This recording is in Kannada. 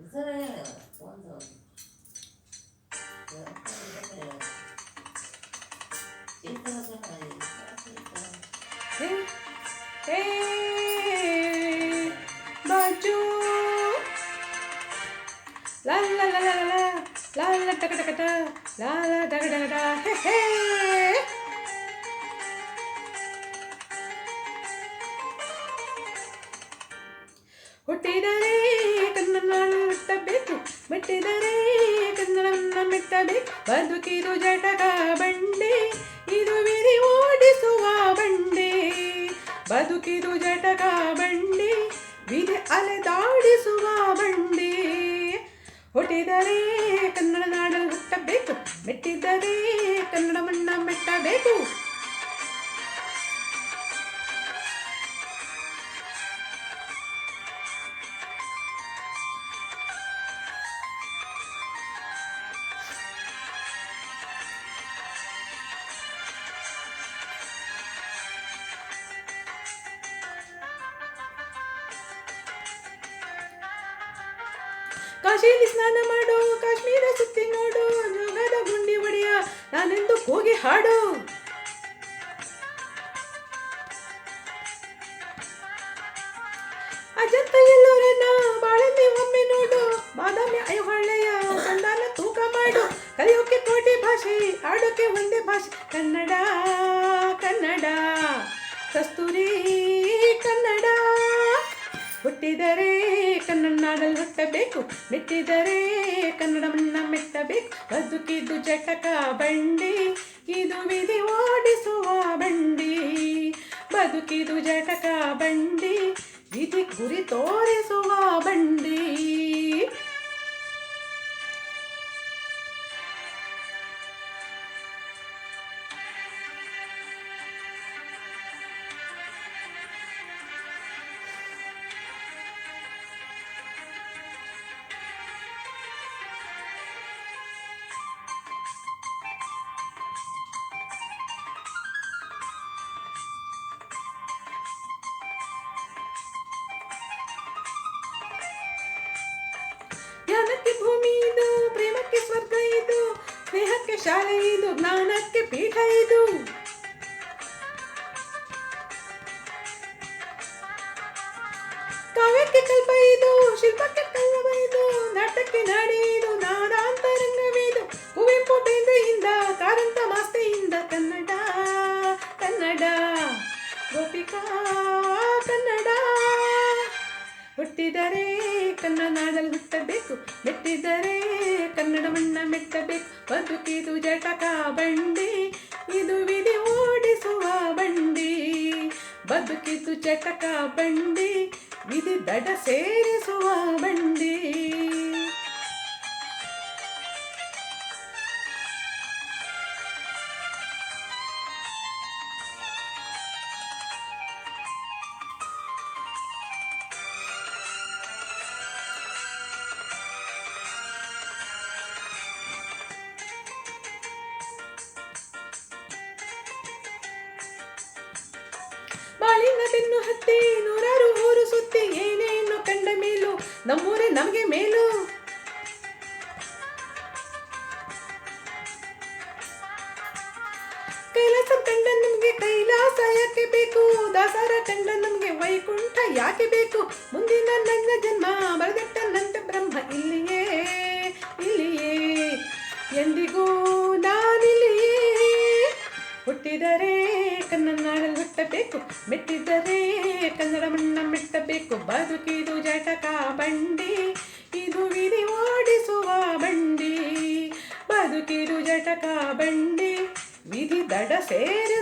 이스라엘 먼저 Hey, hey, baju, la la la la la, la la da da da, la la da da da, hey hey. ஒட்டை தானே ಮೆಟ್ಟಿದರೆ ಕನ್ನಡವನ್ನು ಮೆಟ್ಟದೆ ಬದುಕಿದು ಜಟಕ ಬಂಡೆ ಇದು ವಿರಿ ಓಡಿಸುವ ಬಂಡೆ. ಬದುಕಿದು ಜಟಕ ಬಂಡೆ ಕಾಶಿಯಲ್ಲಿ ಸ್ನಾನ ಮಾಡು, ಕಾಶ್ಮೀರ ಸುತ್ತಿ ನೋಡು, ಜೋಗದ ಗುಂಡಿ ಒಡೆಯ ನಾನೆಂದು ಹೋಗಿ ಹಾಡು. ಅಜಂತ ಎಲ್ಲೂರನ್ನ ಬಾಳಲ್ಲಿ ಒಮ್ಮೆ ನೋಡು, ಬಾದಾಮಿ ಐಹೊಳ್ಳೆಯ ಸಂಧಾನ ತೂಕ ಮಾಡು. ಕಲಿಯೋಕೆ ಕೋಟಿ ಭಾಷೆ, ಆಡೋಕೆ ಒಂದೇ ಭಾಷೆ, ಕನ್ನಡ ಕನ್ನಡ. ಕಸ್ತೂರಿ ಹುಟ್ಟಿದರೆ ಕನ್ನಡ ನಾಡಲ್ಲಿ ಹುಟ್ಟಬೇಕು. ಮೆಟ್ಟಿದರೆ ಕನ್ನಡವನ್ನ ಮೆಟ್ಟಬೇಕು. ಬದುಕಿದ್ದು ಜಟಕ ಬಂಡಿ, ಇದು ವಿಧಿ ಓಡಿಸುವ ಬಂಡಿ. ಬದುಕಿದು ಜಟಕ ಬಂಡಿ, ವಿಧಿ ಗುರಿ ತೋರಿಸುವ ಬಂಡಿ. ಭೂಮಿ ಇದು ಪ್ರೇಮಕ್ಕೆ ಸ್ವರ್ಗ ಇದು ಸ್ನೇಹಕ್ಕೆ ಶಾಲೆ ಇದು, ಜ್ಞಾನಕ್ಕೆ ಪೀಠ ಇದು. ಕಾವ್ಯಕ್ಕೆ ಕಲ್ಪ ಇದು, ಶಿಲ್ಪಕ್ಕೆ ಕಲ್ಲವ ಇದು, ನಾಟಕ್ಕೆ ನಾಡಿ ಮೆಟ್ಟಿದರೆ ಕನ್ನಡವನ್ನ ಮೆಟ್ಟಬೇಕು ಬದುಕಿದು ಜಟಕ ಬಂಡಿ. ಇದು ವಿಧಿ ಓಡಿಸುವ ಬಂಡಿ. ಬದುಕಿದು ಜಟಕ ಬಂಡಿ. ವಿಧಿ ದಡ ಸೇರಿಸುವ ಬಂಡಿ. ಬಾಳಿನ ಬೆನ್ನು ಹತ್ತಿ ನೂರಾರು ಊರು ಸುತ್ತಿ ಏನೇನು ಕಂಡ ಮೇಲು, ನಮ್ಮೂರೇ ನಮಗೆ ಮೇಲು. ಕೈಲಾಸ ಕಂಡ ನಿಮ್ಗೆ ಕೈಲಾಸ ಯಾಕೆ ಬೇಕು? ದಾಸರ ಕಂಡ ನಮ್ಗೆ ವೈಕುಂಠ ಯಾಕೆ ಬೇಕು? ಮುಂದಿನ ನನ್ನ ಜನ್ಮ ಬರೆದಿಟ್ಟ ನಂತ ಬ್ರಹ್ಮ ಇಲ್ಲಿಯೇ ಇಲ್ಲಿಯೇ. ಎಂದಿಗೂ ನಾನಿಲ್ಲಿಯೇ ಹುಟ್ಟಿದರೆ ಕನ್ನಡ ನಾಡಲ್ಲಿ ಹುಟ್ಟಬೇಕು ಮೆಟ್ಟಿದರೆ ಕನ್ನಡ ಮಣ್ಣ ಮೆಟ್ಟಬೇಕು ಬದುಕಿದು ಜಟಕ ಬಂಡಿ ಇದು ವಿಧಿ ಓಡಿಸುವ ಬಂಡಿ ಬದುಕಿದು ಜಟಕ ಬಂಡಿ ವಿಧಿ ದಡ ಸೇರಿಸುವ ಬಂಡಿ